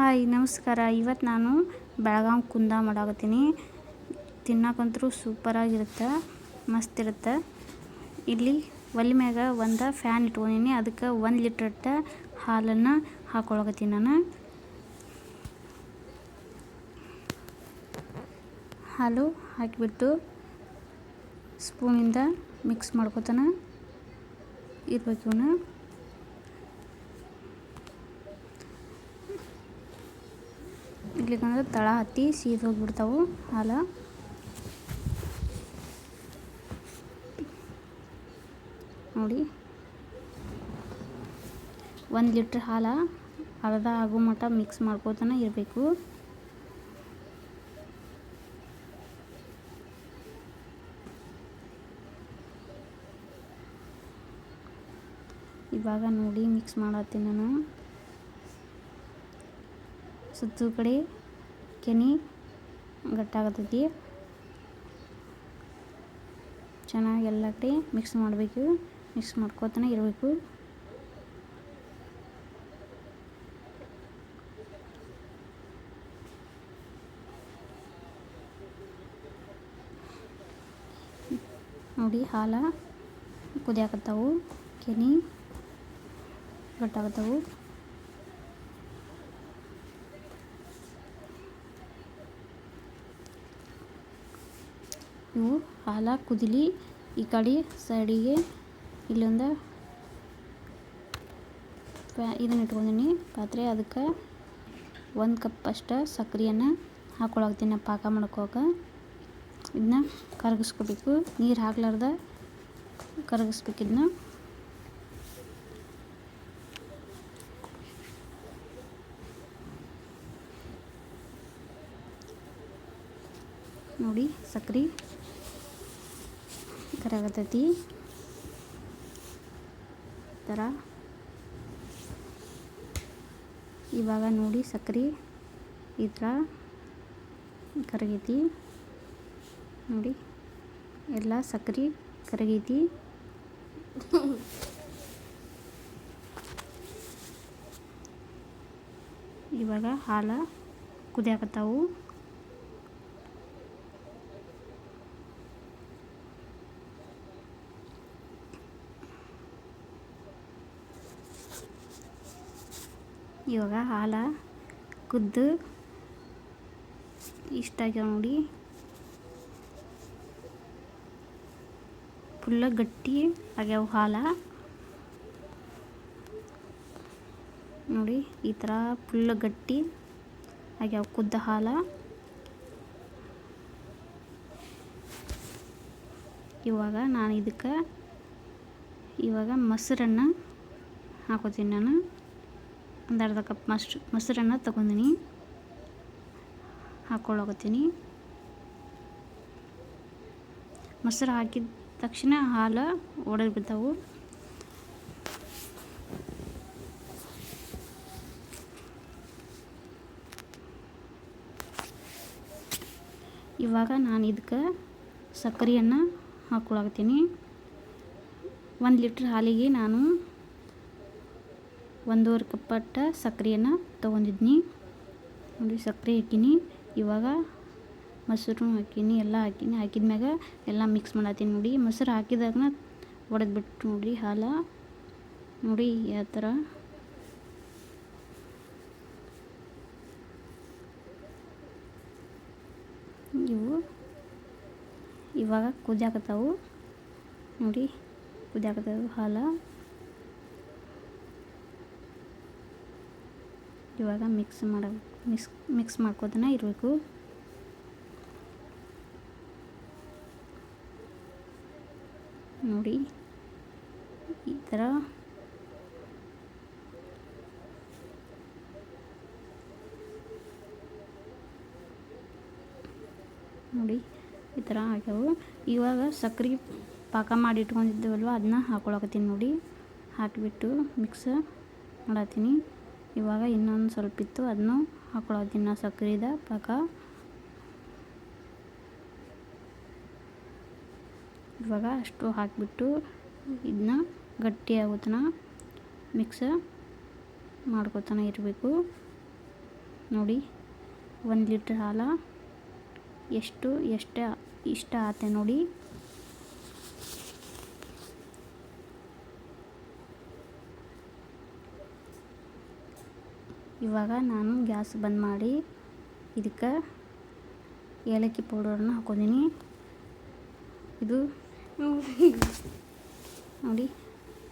Hi, ನಮಸ್ಕಾರ. ಇವತ್ತು ನಾನು ಬೆಳಗಾಂ ಕುಂದ ಮಾಡಾಕತ್ತೀನಿ. ತಿನ್ನಕ್ಕಂತರೂ ಸೂಪರಾಗಿರುತ್ತೆ ಮಸ್ತ್ ಇರುತ್ತೆ ಇಲ್ಲಿ ಒಲೆ ಮ್ಯಾಗ ಒಂದು ಫ್ಯಾನ್ ಇಟ್ಕೊಂಡೀನಿ. ಅದಕ್ಕೆ ಒಂದು ಲೀಟ್ರಟ್ಟ ಹಾಲನ್ನು ಹಾಕೊಳಕತ್ತೀನಿ ನಾನು. ಹಾಲು ಹಾಕಿಬಿಟ್ಟು ಸ್ಪೂನಿಂದ ಮಿಕ್ಸ್ ಮಾಡ್ಕೊತಾನೆ. ಇರ್ಬೇಕು ಇವನ್ನ ಇಲ್ಲಿಗಂದ್ರೆ ತಳ ಹತ್ತಿ ಸೀದ್ ಹೋಗ್ಬಿಡ್ತಾವು, ಹಾಲು. ನೋಡಿ. ಒಂದು ಲೀಟ್ರ್ ಹಾಲು ಅರ್ಧ ಆಗೋ ಮಟ್ಟ ಮಿಕ್ಸ್ ಮಾಡ್ಕೋತಾನೆ ಇರಬೇಕು. ಇವಾಗ ನೋಡಿ ಮಿಕ್ಸ್ ಮಾಡತ್ತೀನಿ ನಾನು. ಸುತ್ತು ಕಡೆ ಕೆನೆ ಗಟ್ಟಾಗತೈತಿ. ಚೆನ್ನಾಗಿ ಎಲ್ಲ ಕಡೆ ಮಿಕ್ಸ್ ಮಾಡಬೇಕು. ಮಿಕ್ಸ್ ಮಾಡ್ಕೋತಾನೆ ಇರಬೇಕು. ನೋಡಿ ಹಾಲು ಕುದಿಯಾಕತ್ತಾವು. ಕೆನೆ ಗಟ್ಟಾಗತ್ತವು. ಇವು ಹಾಲ, ಕುದಿಲಿ, ಈ ಕಡೆ ಸೈಡಿಗೆ ಇಲ್ಲೊಂದು ಇದನ್ನು ಇಟ್ಕೊಂಡಿನಿ. ಪಾತ್ರೆ, ಅದಕ್ಕೆ ಒಂದು ಕಪ್ ಅಷ್ಟು ಸಕ್ರೆಯನ್ನು ಹಾಕೊಳಕ್ತೀನಿ ಪಾಕ ಮಾಡ್ಕೋಕ. ಇದನ್ನ ಕರಗಿಸ್ಕೋಬೇಕು. ನೀರು ಹಾಕ್ಲಾರ್ದ ಕರಗಿಸ್ಬೇಕು ಇದನ್ನ ನೋಡಿ, ಸಕ್ರೆ. ಕರಗತೈತಿ ಥರ. ಇವಾಗ ನೋಡಿ, ಸಕ್ರೆ. ಈ ಥರ ಕರಗೈತಿ. ನೋಡಿ, ಎಲ್ಲ ಸಕ್ರೆ ಕರಗೈತಿ. ಇವಾಗ ಹಾಲು ಕುದಿಯಾಕತ್ತಾವು. ಇವಾಗ ಹಾಲ ಕುದ್ದು ಇಷ್ಟ ಆಗ್ಯಾವ ನೋಡಿ. ಫುಲ್ಲ ಗಟ್ಟಿ ಆಗ್ಯಾವ ಹಾಲ. ನೋಡಿ, ಈ ಥರ ಫುಲ್ ಗಟ್ಟಿ ಆಗ್ಯಾವ ಕುದ್ದ ಹಾಲ. ಇವಾಗ ನಾನು ಇದಕ್ಕೆ ಇವಾಗ ಮೊಸರನ್ನು ಹಾಕೋತೀನಿ ನಾನು. ಒಂದು ಅರ್ಧ ಕಪ್ ಮಸ್ ಮೊಸರನ್ನು ತಗೊಂಡಿನಿ. ಹಾಕ್ಕೊಳ್ಳೋಗತ್ತೀನಿ ಮೊಸರು ಹಾಕಿದ ತಕ್ಷಣ ಹಾಲು ಒಡೆದು ಬಿಡ್ತಾವು ಇವಾಗ ನಾನು ಇದಕ್ಕೆ ಸಕ್ಕರೆಯನ್ನು ಹಾಕ್ಕೊಳಕತ್ತೀನಿ. ಒಂದು ಲೀಟ್ರ್ ಹಾಲಿಗೆ ನಾನು ಒಂದೂವರೆ ಕಪ್ಪಟ್ಟ ಸಕ್ಕರೆಯನ್ನು ತೊಗೊಂಡಿದ್ನಿ. ನೋಡಿ ಸಕ್ಕರೆ ಹಾಕೀನಿ. ಇವಾಗ ಮೊಸರು ಹಾಕೀನಿ, ಎಲ್ಲ ಹಾಕೀನಿ. ಹಾಕಿದ್ಮ್ಯಾಗ ಎಲ್ಲ ಮಿಕ್ಸ್ ಮಾಡತ್ತೀನಿ ನೋಡಿ. ಮೊಸರು ಹಾಕಿದಾಗ ಒಡೆದ್ಬಿಟ್ಟು ನೋಡಿ ಹಾಲು. ನೋಡಿ, ಯಾವ ಥರ ಇವು ಇವಾಗ ಕುದಿಯಾಕತ್ತಾವು. ನೋಡಿ, ಕುದಿಯಾಕತ್ತಾವು ಹಾಲು. ಇವಾಗ ಮಿಕ್ಸ್ ಮಾಡ ಮಿಕ್ಸ್ ಮಿಕ್ಸ್ ಮಾಡ್ಕೋತಾನೆ ಇರಬೇಕು. ನೋಡಿ, ಈ ಥರ. ನೋಡಿ, ಈ ಥರ ಆಗ್ಯಾವು. ಇವಾಗ ಸಕ್ರೆ ಪಾಕ ಮಾಡಿ ಇಟ್ಕೊಂಡಿದ್ದೇವಲ್ವ, ಅದನ್ನ ಹಾಕೊಳಕತ್ತೀನಿ ನೋಡಿ. ಹಾಕಿಬಿಟ್ಟು ಮಿಕ್ಸ್ ಮಾಡತ್ತೀನಿ. ಇವಾಗ ಇನ್ನೊಂದು ಸ್ವಲ್ಪ ಇತ್ತು, ಅದನ್ನು ಹಾಕೊಳತ್ತೀನಿ ನಾ ಸಕ್ರೆದ ಪಾಕ ಇವಾಗ ಅಷ್ಟು ಹಾಕಿಬಿಟ್ಟು ಇದನ್ನ ಗಟ್ಟಿಯಾಗೋತನ ಮಿಕ್ಸ್ ಮಾಡ್ಕೊತಾನೆ ಇರಬೇಕು. ನೋಡಿ, ಒಂದು ಲೀಟ್ರ್ ಹಾಲು ಎಷ್ಟು ಎಷ್ಟು ಇಷ್ಟ ಆತೆ ನೋಡಿ. ಇವಾಗ ನಾನು ಗ್ಯಾಸ್ ಬಂದ್ ಮಾಡಿ ಇದಕ್ಕೆ ಏಲಕ್ಕಿ ಪೌಡರನ್ನು ಹಾಕೊಂಡಿನಿ ಇದು ನೋಡಿ,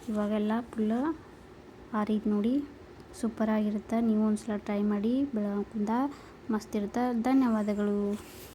ಇವಾಗೆಲ್ಲ ಫುಲ್ಲ ಆರಿದ್ ನೋಡಿ ಸೂಪರಾಗಿರುತ್ತೆ ನೀವು ಒಂದ್ಸಲ ಟ್ರೈ ಮಾಡಿ, ಬೆಳಕುಂದ ಮಸ್ತ್ ಇರುತ್ತೆ. ಧನ್ಯವಾದಗಳು.